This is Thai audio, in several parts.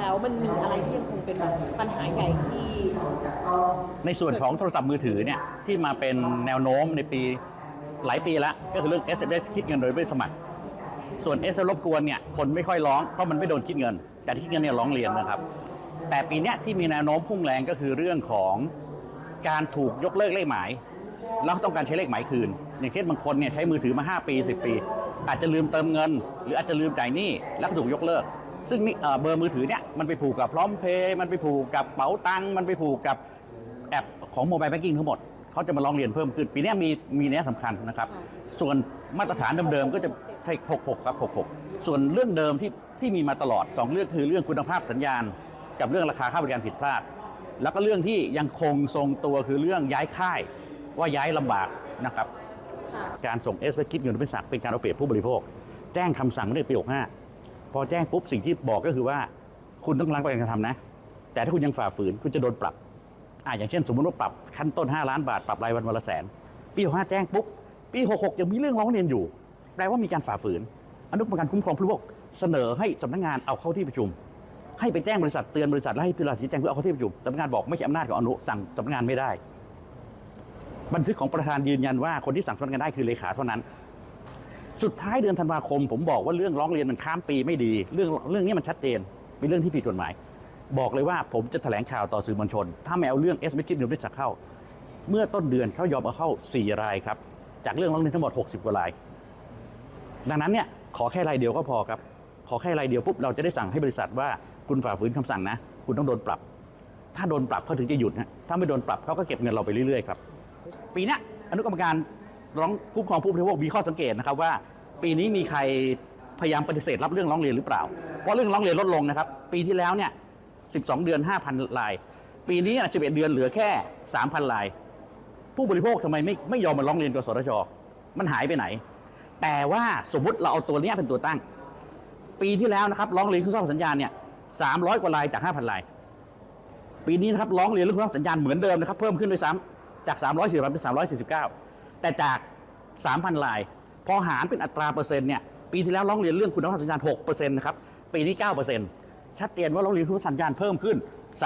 แล้วมันมีอะไรที่ยังคงเป็นแบบปัญหาใหญ่ที่ ในส่วนของโทรศัพท์มือถือเนี่ยที่มาเป็นแนวโน้มในปีหลายปีแล้ว ก็คือเรื่อง SMS คิดเงินโดยไม่สมัคร ส่วน s อ s รบกวนเนี่ยคนไม่ค่อยร้องเพราะมันไม่โดนคิดเงิน แต่ที่คิดเงินเนี่ยร้องเรียนนะครับ แต่ปีเนี้ยที่มีแนวโน้มพุ่งแรงก็คือเรื่องของการถูกยกเลิกเลขหมาย แล้วต้องการใช้เลขหมายคืน อย่างเช่นบางคนเนี่ยใช้มือถือมา 5 ปี 10 ปี อาจจะลืมเติมเงิน หรืออาจจะลืมจ่ายหนี้แล้วก็ถูกยกเลิก ซึ่งนี่เอ่อเบอร์มือถือเนี่ยมันไปผูกกับพร้อมเพย์มันไปผูกกับเป๋าตังค์มันไปผูกกับแอปของโมบายแบงกิ้งทั้งหมดเขาจะมาร้องเรียนเพิ่มขึ้น ปีเนี้ยมีมีนัยสำคัญนะครับ ส่วนมาตรฐานเดิมๆก็จะใช่66ครับ66 ส่วนเรื่องเดิมที่ที่มีมาตลอด 2 เรื่องคือเรื่องคุณภาพสัญญาณ กับเรื่องราคาค่าบริการผิดพลาด แล้วก็เรื่องที่ยังคงทรงตัวคือเรื่องย้ายค่าย ว่าย้ายลำบากนะครับค่ะการส่งเอสไปคิดเงินเป็นสักเป็นการเอาเปรียบผู้บริโภค แจ้งคำสั่งเมื่อปี65 พอแจ้งปุ๊บสิ่งที่บอกก็คือว่า คุณต้องล้างการกระทำนะ แต่ถ้าคุณยังฝ่าฝืนคุณจะโดนปรับอ่าอย่างเช่น สมมติว่าปรับขั้นต้น 5 ล้านบาทปรับรายวันวันละแสนปี65แจ้งปุ๊บปี66ยังมีเรื่องร้องเรียนอยู่ แปลว่ามีการฝ่าฝืน อนุกรรมการคุ้มครองผู้บริโภคเสนอให้สำนักงานเอาเข้าที่ประชุม ให้ไปแจ้งบริษัทเตือนบริษัทและให้พิจารณาชี้แจงเพื่อเอาเข้าที่ประชุมสำนักงานบอกไม่ใช่อำนาจของอนุสั่งสำนักงานไม่ได้ บันทึกของประธานยืนยันว่าคนที่สั่งสำนักงานได้คือเลขาเท่านั้น สุดท้ายเดือนธันวาคม ผมบอกว่าเรื่องร้องเรียนมันข้ามปีไม่ดี เรื่องเรื่องนี้มันชัดเจนเป็นเรื่องที่ผิดกฎหมาย บอกเลยว่าผมจะแถลงข่าวต่อสื่อมวลชน ถ้าไม่เอาเรื่องเอสไม่คิดนิวได้จักเข้า เมื่อต้นเดือนเขายอมเอาเข้า 4 รายครับ จากเรื่องร้องเรียนทั้งหมด 60 กว่าราย ดังนั้นเนี่ยขอแค่รายเดียวก็พอครับ ขอแค่รายเดียวปุ๊บเราจะได้สั่งให้บริษัทว่าคุณฝ่าฝืนคำสั่งนะ คุณต้องโดนปรับ ถ้าโดนปรับเขาถึงจะหยุดนะถ้าไม่โดนปรับเขาก็เก็บเงินเราไปเรื่อยๆครับปีนี้อนุกรรมการ ร้องคุ้มครองผู้บริโภคมีข้อสังเกตนะครับว่า ปีนี้มีใครพยายามปฏิเสธรับเรื่องร้องเรียนหรือเปล่า เพราะเรื่องร้องเรียนลดลงนะครับ ปีที่แล้วเนี่ย 12 เดือน 5,000ลาย ปีนี้อะ11เดือนเหลือแค่ 3,000ลาย ผู้บริโภคทำไมไม่ไม่ยอมมาร้องเรียนกสทช มันหายไปไหน แต่ว่าสมมติเราเอาตัวเนี้เป็นตัวตั้ง ปีที่แล้วนะครับร้องเรียนครื่องซ่อมสัญญาณเนี่ย300 กว่าลายจาก 5,000ลาย ปีนี้นะครับร้องเรียนเรื่องครื่องซ่อมสัญญาณเหมือนเดิมนะครับเพิ่มขึ้นด้วยซ้ำจาก 340เป็น349 แต่จาก 3,000 ลาย พอหารเป็นอัตราเปอร์เซ็นต์เนี่ยปีที่แล้วร้องเรียนเรื่องคุณภาพสัญญาณ6%นะครับปีนี้ 9%ชัดเจนว่าร้องเรียนคุณภาพสัญญาณเพิ่มขึ้น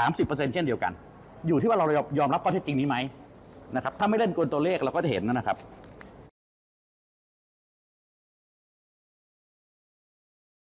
30%เช่นเดียวกัน อยู่ที่ว่าเรายอมรับข้อเท็จจริงนี้ไหมนะครับถ้าไม่เล่นกลตัวเลขเราก็จะเห็นนะครับ